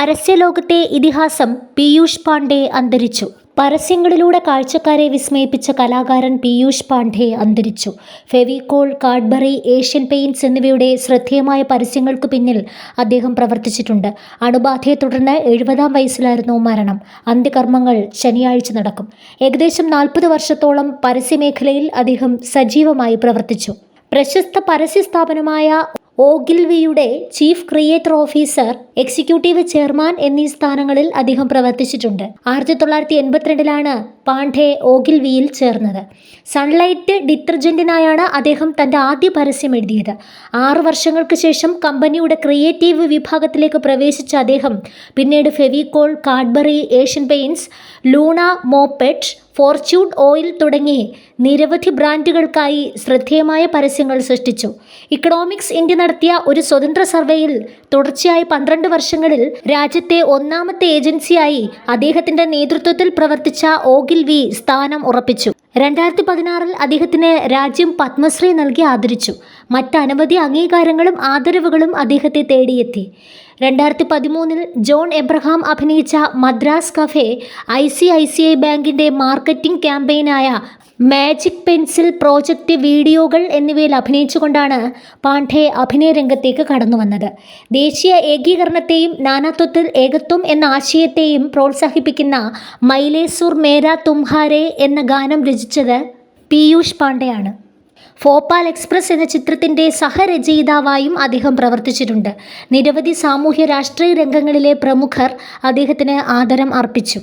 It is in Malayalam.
പരസ്യലോകത്തെ ഇതിഹാസം പീയൂഷ് പാണ്ഡെ അന്തരിച്ചു. പരസ്യങ്ങളിലൂടെ കാഴ്ചക്കാരെ വിസ്മയിപ്പിച്ച കലാകാരൻ പീയൂഷ് പാണ്ഡെ അന്തരിച്ചു. ഫെവിക്കോൾ കാഡ്ബറി ഏഷ്യൻ പെയിന്റ്സ് എന്നിവയുടെ ശ്രദ്ധേയമായ പരസ്യങ്ങൾക്ക് പിന്നിൽ അദ്ദേഹം പ്രവർത്തിച്ചിട്ടുണ്ട്. അണുബാധയെ തുടർന്ന് എഴുപതാം വയസ്സിലായിരുന്നു മരണം. അന്ത്യകർമ്മങ്ങൾ ശനിയാഴ്ച നടക്കും. ഏകദേശം നാൽപ്പത് വർഷത്തോളം പരസ്യമേഖലയിൽ അദ്ദേഹം സജീവമായി പ്രവർത്തിച്ചു. പ്രശസ്ത പരസ്യ സ്ഥാപനമായ ഓഗിൽവിയുടെ chief creator officer executive chairman എന്നീ സ്ഥാനങ്ങളിൽ അദ്ദേഹം പ്രവർത്തിച്ചിട്ടുണ്ട്. ആയിരത്തി തൊള്ളായിരത്തി എൺപത്തിരണ്ടിലാണ് പാണ്ഡെ ഓഗിൽവിയിൽ ചേർന്നത്. സൺലൈറ്റ് ഡിറ്റർജന്റിനായാണ് അദ്ദേഹം തന്റെ ആദ്യ പരസ്യം എഴുതിയത്. ആറ് വർഷങ്ങൾക്ക് ശേഷം കമ്പനിയുടെ ക്രിയേറ്റീവ് വിഭാഗത്തിലേക്ക് പ്രവേശിച്ച അദ്ദേഹം പിന്നീട് Fevicol Cadbury Asian Paints Luna moped Fortune oil തുടങ്ങി നിരവധി ബ്രാൻഡുകൾക്കായി ശ്രദ്ധേയമായ പരസ്യങ്ങൾ സൃഷ്ടിച്ചു. ഇക്കണോമിക്സ് ഇന്ത്യ നടത്തിയ ഒരു സ്വതന്ത്ര സർവേയിൽ തുടർച്ചയായി പന്ത്രണ്ട് വർഷങ്ങളിൽ രാജ്യത്തെ ഒന്നാമത്തെ ഏജൻസിയായി അദ്ദേഹത്തിന്റെ നേതൃത്വത്തിൽ പ്രവർത്തിച്ച ഓഗിൽവി സ്ഥാനം ഉറപ്പിച്ചു. രണ്ടായിരത്തി പതിനാറിൽ അദ്ദേഹത്തിന് രാജ്യം പത്മശ്രീ നൽകി ആദരിച്ചു. മറ്റനവധി അംഗീകാരങ്ങളും ആദരവുകളും അദ്ദേഹത്തെ തേടിയെത്തി. രണ്ടായിരത്തി പതിമൂന്നിൽ ജോൺ എബ്രഹാം അഭിനയിച്ച Madras cafe I C I C I ബാങ്കിന്റെ മാർക്കറ്റിംഗ് ക്യാമ്പയിനായ മാജിക് പെൻസിൽ പ്രോജക്റ്റ് വീഡിയോകൾ എന്നിവയിൽ അഭിനയിച്ചുകൊണ്ടാണ് പാണ്ഡെ അഭിനയ രംഗത്തേക്ക് കടന്നു വന്നത്. ദേശീയ ഏകീകരണത്തെയും നാനാത്വത്തിൽ ഏകത്വം എന്ന ആശയത്തെയും പ്രോത്സാഹിപ്പിക്കുന്ന മൈലേസൂർ മേരാ തുംഹാരെ എന്ന ഗാനം രചിച്ചത് പീയൂഷ് പാണ്ഡെയാണ്. ഭോപ്പാൽ എക്സ്പ്രസ് എന്ന ചിത്രത്തിന്റെ സഹരചയിതാവായും അദ്ദേഹം പ്രവർത്തിച്ചിട്ടുണ്ട്. നിരവധി സാമൂഹ്യ രാഷ്ട്രീയ രംഗങ്ങളിലെ പ്രമുഖർ അദ്ദേഹത്തിന് ആദരം അർപ്പിച്ചു.